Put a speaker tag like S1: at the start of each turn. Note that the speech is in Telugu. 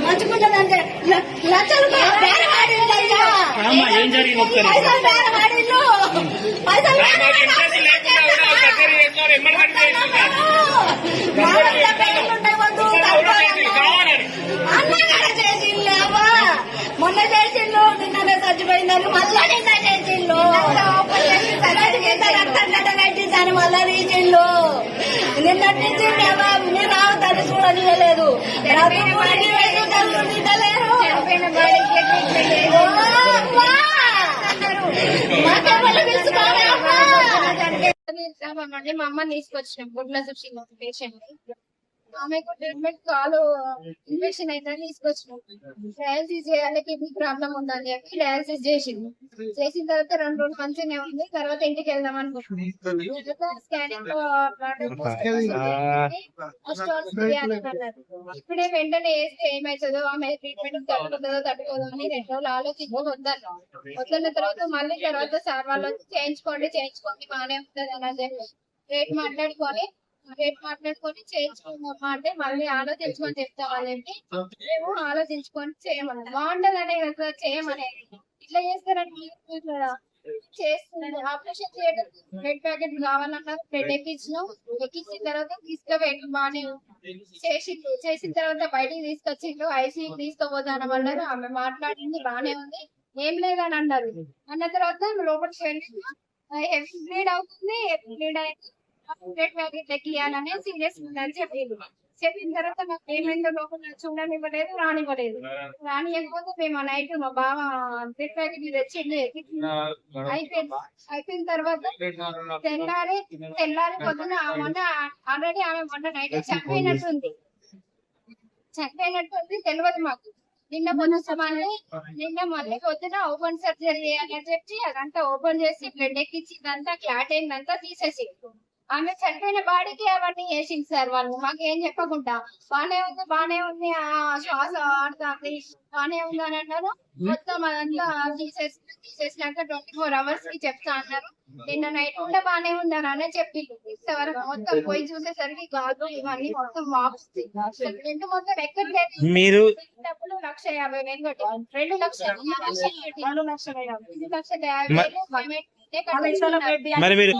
S1: మంచుకుంటుందంటే లక్షలు
S2: ఏం జరిగింది ఒకసారి
S1: చచ్చిపోయిందని మళ్ళా నిన్న చేసిండు. మళ్ళా తీసిండు. మేము మీరు రావద్దని
S3: మా అమ్మ తీసుకొచ్చినాం గుడ్ల సుషి పేషెంట్. ఆమెకు ట్రీట్మెంట్ కాలు ఇన్ఫెక్షన్ అయిందని తీసుకొచ్చినాం. డయాలసిస్ చేయాలి కిడ్నీ ప్రాబ్లం ఉందని చెప్పి డయాలసిస్ చేసింది. చేసిన తర్వాత రెండు రోజులు మంచిగానే ఉంది. తర్వాత ఇంటికి వెళ్దాం అనుకుంటున్నాం. స్కానింగ్ ఇప్పుడే వెంటనే వేస్తే ఏమవుతుందో ఆమె ట్రీట్మెంట్ తట్టుకుంటుందో తట్టుకోదో అని రెండు రోజులు ఆలోచించి వద్దన్నా వద్దన్న తర్వాత మళ్ళీ తర్వాత సార్ వాళ్ళు చేయించుకోండి చేయించుకోండి బాగానే ఉంటుంది అని చెప్పి రేట్ మాట్లాడుకొని రేట్ మాట్లాడుకొని చేయించుకుందామా అంటే మళ్ళీ ఆలోచించుకొని చెప్తా చెప్పి మేము ఆలోచించుకొని చేయమని బాగుంటది అనే కదా చేయమనేది. ఇట్లా చేస్తారని చేస్తుంది కదా ఆపరేషన్ చేయడం బ్లడ్ ప్యాకెట్ కావాలన్నారు బ్లడ్ ఎక్కించినాం. ఎక్కించిన తర్వాత తీసుకుపోయి బాగానే చేసిండు. చేసిన తర్వాత బయటికి తీసుకొచ్చిండు ఐసీ తీసుకోపోతాను అన్నారు. ఆమె మాట్లాడింది బాగానే ఉంది. ఏం లేదని అన్నారు. అన్న తర్వాత లోపలికి వెళ్ళి హెవీ బ్లీడ్ అవుతుంది బ్లీడ్ అయింది. సీరియస్ ఉందని చెప్పిండు చెప్పిన తర్వాత నాకు ఏమైందో లోపల చూడనివ్వలేదు రానివ్వలేదు. రానియకపోతే మేము నైట్ మా బావ బ్లడ్ ప్యాకెట్ తెచ్చిండు అయిపోయింది అయిపోయిన తర్వాత తెల్లారి తెల్లారి పొద్దున ఆ మొన్న ఆల్రెడీ ఆమె మొన్న నైట్ చనిపోయినట్టుంది. చనిపోయినట్టుంది తెలియదు మాకు. నిన్న మళ్ళీ నిన్న మళ్ళీ పొద్దున ఓపెన్ సర్జరీ చేయాలని చెప్పి అదంతా ఓపెన్ చేసి బ్లడ్ ఎక్కించి ఇదంతా క్లాట్ అయిందంతా తీసేసి ఆమె చనిపోయిన బాడీకి అవన్నీ చేసింది సార్ వాళ్ళు. మాకు ఏం చెప్పకుండా బానే ఉంది బానే ఉంది ఆ శ్వాస ఆడుతుంది బానే ఉంది అని అన్నారు. మొత్తం అదంతా తీసేసి తీసేసినాక ట్వంటీ ఫోర్ అవర్స్కి చెప్తా అన్నారు. నిన్న నైట్ కూడా బానే ఉంది అని అనే చెప్పిండు. ఇంతవరకు మొత్తం పోయి చూసేసరికి గాజు ఇవన్నీ మొత్తం వాపుస్తుంది రెండు మొత్తం ఎక్కట్లేదు
S2: మీరు
S3: డబ్బులు లక్ష యాభై వేలు కట్టి రెండు లక్షలు. రెండు లక్షల. యాభై రెండు లక్షల యాభై వేలు.
S2: మరి మీరు